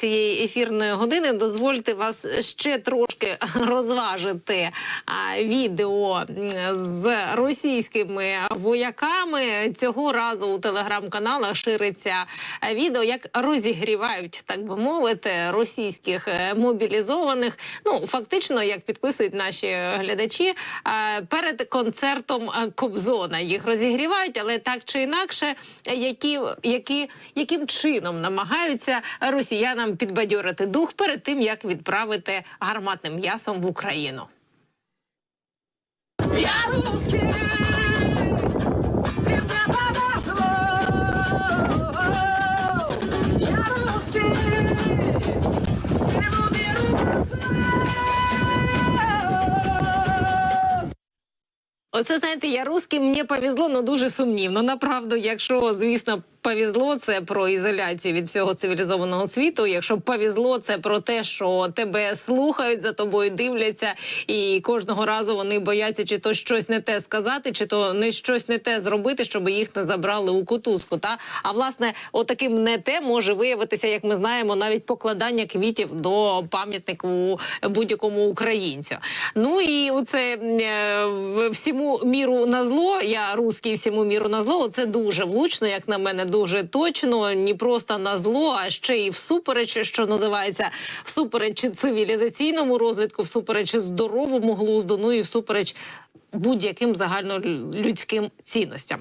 цієї ефірної години дозвольте вас ще трошки розважити відео з російськими вояками. Цього разу у телеграм-каналах шириться відео, як розігрівають, так би мовити, російських е, мобілізованих. Ну фактично, як підписують наші глядачі, перед концертом Кобзона їх розігрівають, але так чи інакше, які, які, яким чином намагаються росіянам підбадьорити дух перед тим, як відправити гарматним м'ясом в Україну. Я русский, и мне повезло. Я русский, всему миру повезло. Оце знаєте, я русський, мені повезло, ну дуже сумнівно. Направду, якщо звісно повезло, це про ізоляцію від всього цивілізованого світу. Якщо повезло, це про те, що тебе слухають, за тобою дивляться, і кожного разу вони бояться, чи то щось не те сказати, чи то не щось не те зробити, щоб їх не забрали у кутузку. Та а власне, отаким не те може виявитися, як ми знаємо, навіть покладання квітів до пам'ятнику будь-якому українцю. Ну і оце е, в- всьому міру на зло. Я русський всьому міру на зло. Це дуже влучно, як на мене, дуже точно. Не просто на зло, а ще і всупереч, що називається, всупереч цивілізаційному розвитку, всупереч здоровому глузду, ну і всупереч будь-яким загальнолюдським цінностям.